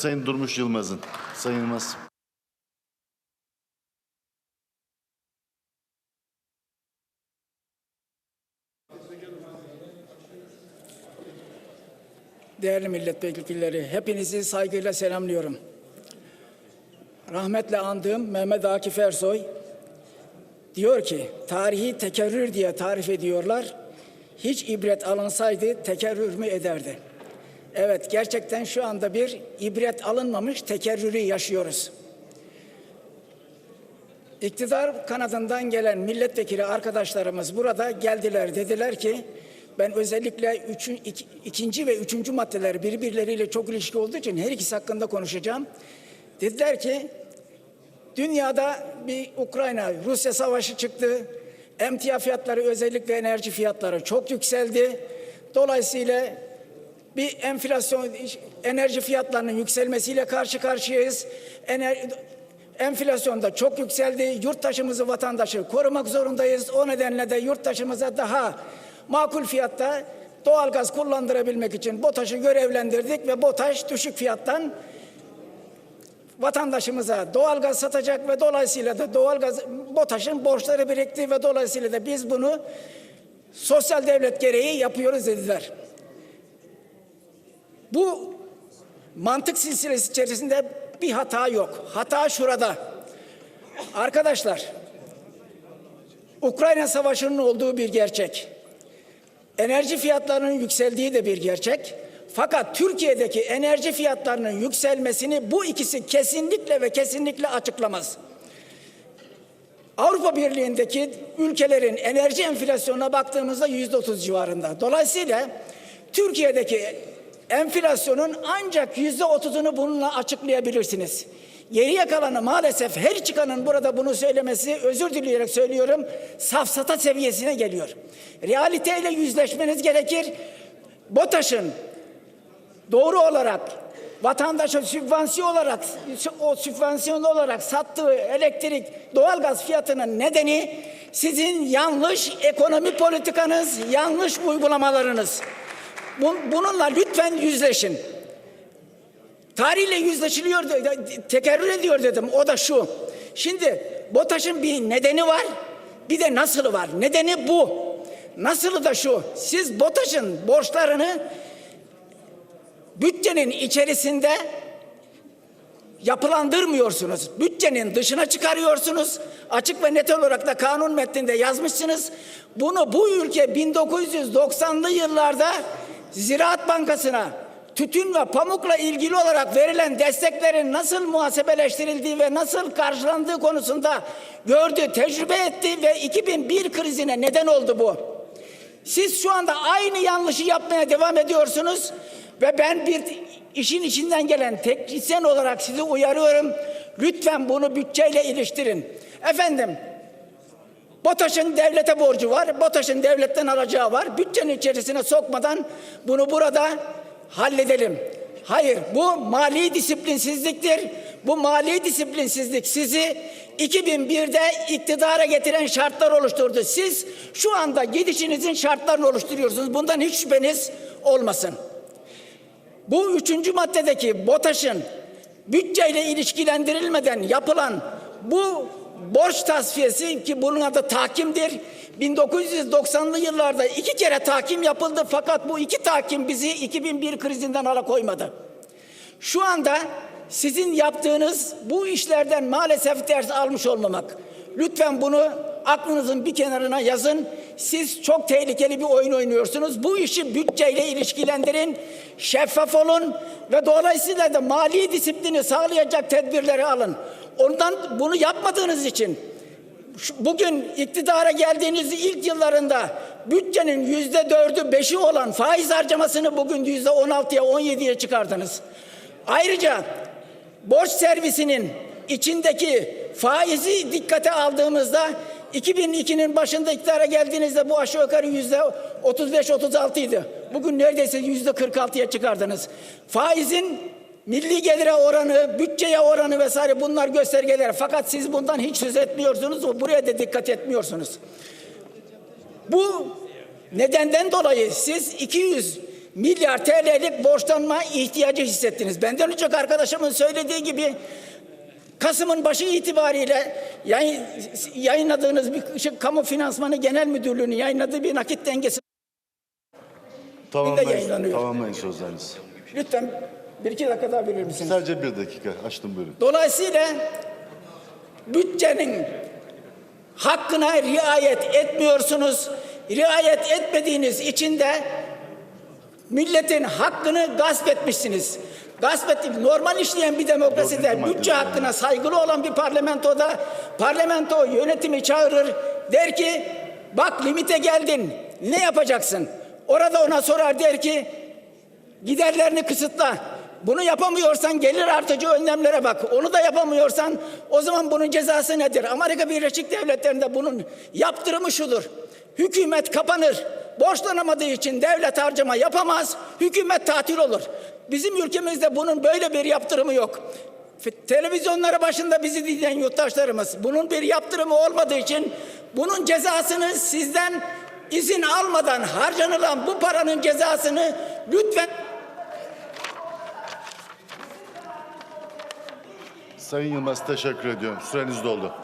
Sayın Durmuş Yılmaz'ın. Sayın Yılmaz. Değerli milletvekilleri, hepinizi saygıyla selamlıyorum. Rahmetle andığım Mehmet Akif Ersoy diyor ki, tarihi tekerrür diye tarif ediyorlar. Hiç ibret alınsaydı tekerrür mü ederdi? Evet, gerçekten şu anda bir ibret alınmamış tekerrürü yaşıyoruz. İktidar kanadından gelen milletvekili arkadaşlarımız burada geldiler. Dediler ki ben özellikle üçün, iki- ikinci ve üçüncü maddeler birbirleriyle çok ilişki olduğu için her ikisi hakkında konuşacağım. Dediler ki dünyada bir Ukrayna-Rusya savaşı çıktı. Emtia fiyatları özellikle enerji fiyatları çok yükseldi. Dolayısıyla bir enflasyon enerji fiyatlarının yükselmesiyle karşı karşıyayız. Ener, enflasyon da çok yükseldi. Yurttaşımızı, vatandaşı korumak zorundayız. O nedenle de yurttaşımıza daha makul fiyatta doğalgaz kullandırabilmek için BOTAŞ'ı görevlendirdik ve BOTAŞ düşük fiyattan vatandaşımıza doğalgaz satacak ve dolayısıyla da doğalgaz BOTAŞ'ın borçları birikti ve dolayısıyla da biz bunu sosyal devlet gereği yapıyoruz dediler. Bu mantık silsilesi içerisinde bir hata yok. Hata şurada. Arkadaşlar, Ukrayna Savaşı'nın olduğu bir gerçek. Enerji fiyatlarının yükseldiği de bir gerçek. Fakat Türkiye'deki enerji fiyatlarının yükselmesini bu ikisi kesinlikle ve kesinlikle açıklamaz. Avrupa Birliği'ndeki ülkelerin enerji enflasyonuna baktığımızda yüzde otuz civarında. Dolayısıyla Türkiye'deki enflasyonun ancak yüzde otuzunu bununla açıklayabilirsiniz. Geriye kalanı maalesef her çıkanın burada bunu söylemesi özür dileyerek söylüyorum safsata seviyesine geliyor. Realiteyle yüzleşmeniz gerekir. BOTAŞ'ın doğru olarak vatandaşa sübvansiyon olarak o sübvansiyonlu olarak sattığı elektrik doğalgaz fiyatının nedeni sizin yanlış ekonomi politikanız, yanlış uygulamalarınız. Bun- Bununla lütfen yüzleşin. Tarihle yüzleşiliyor, tekerrür ediyor dedim. O da şu. Şimdi BOTAŞ'ın bir nedeni var, bir de nasılı var. Nedeni bu. Nasılı da şu. Siz BOTAŞ'ın borçlarını bütçenin içerisinde yapılandırmıyorsunuz. Bütçenin dışına çıkarıyorsunuz. Açık ve net olarak da kanun metninde yazmışsınız. Bunu bu ülke 1990'lı yıllarda Ziraat Bankası'na tütün ve pamukla ilgili olarak verilen desteklerin nasıl muhasebeleştirildiği ve nasıl karşılandığı konusunda gördü, tecrübe etti ve 2001 krizine neden oldu bu. Siz şu anda aynı yanlışı yapmaya devam ediyorsunuz ve ben bir işin içinden gelen teknisyen olarak sizi uyarıyorum. Lütfen bunu bütçeyle iliştirin. Efendim, BOTAŞ'ın devlete borcu var, BOTAŞ'ın devletten alacağı var. Bütçenin içerisine sokmadan bunu burada halledelim. Hayır, bu mali disiplinsizliktir. Bu mali disiplinsizlik sizi 2001'de iktidara getiren şartlar oluşturdu. Siz şu anda gidişinizin şartlarını oluşturuyorsunuz. Bundan hiç şüpheniz olmasın. Bu üçüncü maddedeki BOTAŞ'ın bütçeyle ilişkilendirilmeden yapılan bu borç tasfiyesi ki bunun adı tahkimdir. 1990'lı yıllarda iki kere tahkim yapıldı fakat bu iki tahkim bizi 2001 krizinden alakoymadı. Şu anda sizin yaptığınız bu işlerden maalesef ders almış olmamak. Lütfen bunu aklınızın bir kenarına yazın. Siz çok tehlikeli bir oyun oynuyorsunuz. Bu işi bütçeyle ilişkilendirin, şeffaf olun ve dolayısıyla da mali disiplini sağlayacak tedbirleri alın. Ondan bunu yapmadığınız için bugün iktidara geldiğiniz ilk yıllarında bütçenin yüzde dördü beşi olan faiz harcamasını bugün yüzde on altıya on yediye çıkardınız. Ayrıca borç servisinin içindeki faizi dikkate aldığımızda 2002'nin başında iktidara geldiğinizde bu aşağı yukarı yüzde 35-36 idi. Bugün neredeyse yüzde 46'ya çıkardınız. Faizin milli gelire oranı, bütçeye oranı vesaire bunlar göstergeler. Fakat siz bundan hiç söz etmiyorsunuz. Buraya da dikkat etmiyorsunuz. Bu nedenden dolayı siz 200 milyar TL'lik borçlanma ihtiyacı hissettiniz. Benden önceki arkadaşımın söylediği gibi Kasım'ın başı itibariyle yayın, yayınladığınız bir şey, kamu finansmanı genel müdürlüğünün yayınladığı bir nakit dengesi Tamamlayın, tamamlayın sözlerinizi. lütfen bir iki dakika daha verir misiniz? Sadece bir dakika. Açtım buyurun. Dolayısıyla bütçenin hakkına riayet etmiyorsunuz. Riayet etmediğiniz için de milletin hakkını gasp etmişsiniz. Gasp. Normal işleyen bir demokraside bütçe hakkına saygılı olan bir parlamentoda parlamento yönetimi çağırır. Der ki bak limite geldin. Ne yapacaksın? Orada ona sorar der ki giderlerini kısıtla. Bunu yapamıyorsan gelir artıcı önlemlere bak. Onu da yapamıyorsan o zaman bunun cezası nedir? Amerika Birleşik Devletleri'nde bunun yaptırımı şudur. Hükümet kapanır. Borçlanamadığı için devlet harcama yapamaz. Hükümet tatil olur. Bizim ülkemizde bunun böyle bir yaptırımı yok. Televizyonları başında bizi dinleyen yurttaşlarımız bunun bir yaptırımı olmadığı için bunun cezasını sizden izin almadan harcanılan bu paranın cezasını lütfen Sayın Yılmaz teşekkür ediyorum. Süreniz doldu.